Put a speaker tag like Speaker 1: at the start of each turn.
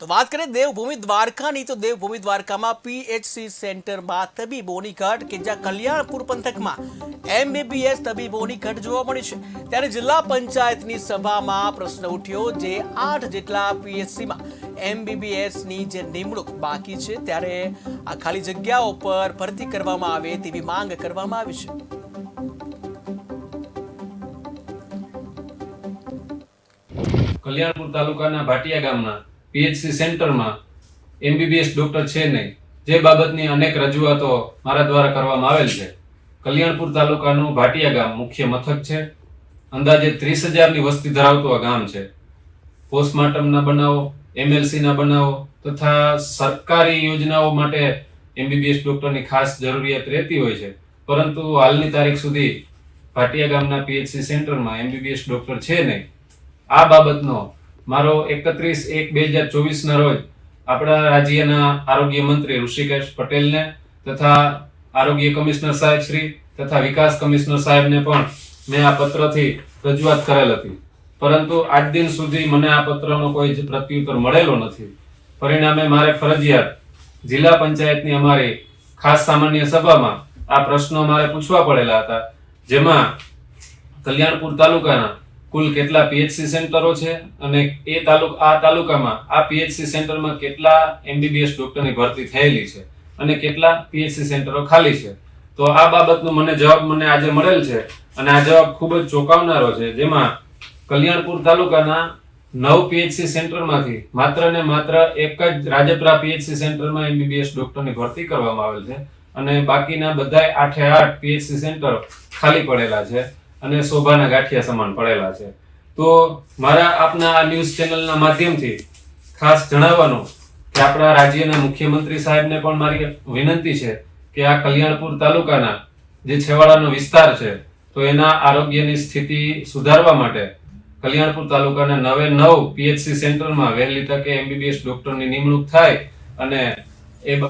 Speaker 1: તો વાત કરીએ દેવભૂમિ દ્વારકાની, તો દેવભૂમિ દ્વારકામાં પીએચસી સેન્ટરમાં તબીબોની ઘટ કે જ્યાં કલ્યાણપુર પંથકમાં એમબીબીએસ તબીબોની ઘટ જોવા મળી છે. ત્યારે જિલ્લા પંચાયતની સભામાં પ્રશ્ન ઉઠ્યો જે આઠ જેટલા પીએચસીમાં એમબીબીએસની જે નિમણૂક બાકી છે, ત્યારે આ ખાલી જગ્યાઓ પર ભરતી કરવામાં આવે તેવી માંગ કરવામાં આવી છે.
Speaker 2: કલ્યાણપુર તાલુકાના ભાટિયા ગામના પીએચસી સેન્ટરમાં એમબીબીએસ ડૉક્ટર છે નહીં. જે બાબતની અનેક રજૂઆતો મારા દ્વારા કરવામાં આવેલ છે. કલ્યાણપુર તાલુકાનું ભાટિયા ગામ મુખ્ય મથક છે. અંદાજે ત્રીસ હજારની વસ્તી ધરાવતું આ ગામ છે. પોસ્ટમોર્ટમના બનાવો, એમએલસીના બનાવો તથા સરકારી યોજનાઓ માટે એમબીબીએસ ડોક્ટરની ખાસ જરૂરિયાત રહેતી હોય છે. પરંતુ હાલની તારીખ સુધી ભાટિયા ગામના પીએચસી સેન્ટરમાં એમબીબીએસ ડોક્ટર છે નહીં. આ બાબતનો મારો એકત્રીસ એક બે હજાર ચોવીસના રોજ આપણા રાજ્યના આરોગ્ય મંત્રી ઋષિકેશ પટેલને તથા આરોગ્ય કમિશનર સાહેબ શ્રી તથા વિકાસ કમિશનર સાહેબને પણ મેં આ પત્રથી રજૂઆત કરેલ હતી. પરંતુ આજ દિન સુધી મને આ પત્રનો કોઈ જ પ્રત્યુત્તર મળેલો નથી. પરિણામે મારે ફરજિયાત જિલ્લા પંચાયતની અમારી ખાસ સામાન્ય સભામાં આ પ્રશ્નો મારે પૂછવા પડેલા હતા. જેમાં કલ્યાણપુર તાલુકાના કુલ કેટલા પીએચસી સેન્ટરો છે અને એ તાલુક આ તાલુકામાં, આ પીએચસી સેન્ટરમાં કેટલા એમબીબીએસ ડોક્ટરની ભરતી થયેલી છે અને કેટલા પીએચસી સેન્ટરો ખાલી છે? તો આ બાબતનો મને જવાબ મને આજે મળેલ છે અને આ જવાબ ખૂબ જ ચોંકાવનારો છે. જેમાં કલ્યાણપુર તાલુકાના નવ પીએચસી સેન્ટરમાંથી માત્ર ને માત્ર એક જ રાજપરા પીએચસી સેન્ટરમાં એમબીબીએસ ડોક્ટરની ભરતી કરવામાં આવેલ છે અને બાકીના બધા આઠે આઠ પીએચસી સેન્ટર ખાલી પડેલા છે. અને શોભાના ગાંઠિયા સમાન પડેલા છે. તો મારા આપના આ ન્યૂઝ ચેનલના માધ્યમથી ખાસ જણાવવાનું કે આપણા રાજ્યના મુખ્યમંત્રી સાહેબને પણ મારી વિનંતી છે કે આ કલ્યાણપુર તાલુકાના જે છેવાડાનો વિસ્તાર છે, તો એના આરોગ્યની સ્થિતિ સુધારવા માટે કલ્યાણપુર તાલુકાના નવે નવ પીએચસી સેન્ટરમાં વહેલી તકે એમબીબીએસ ડોક્ટરની નિમણૂક થાય અને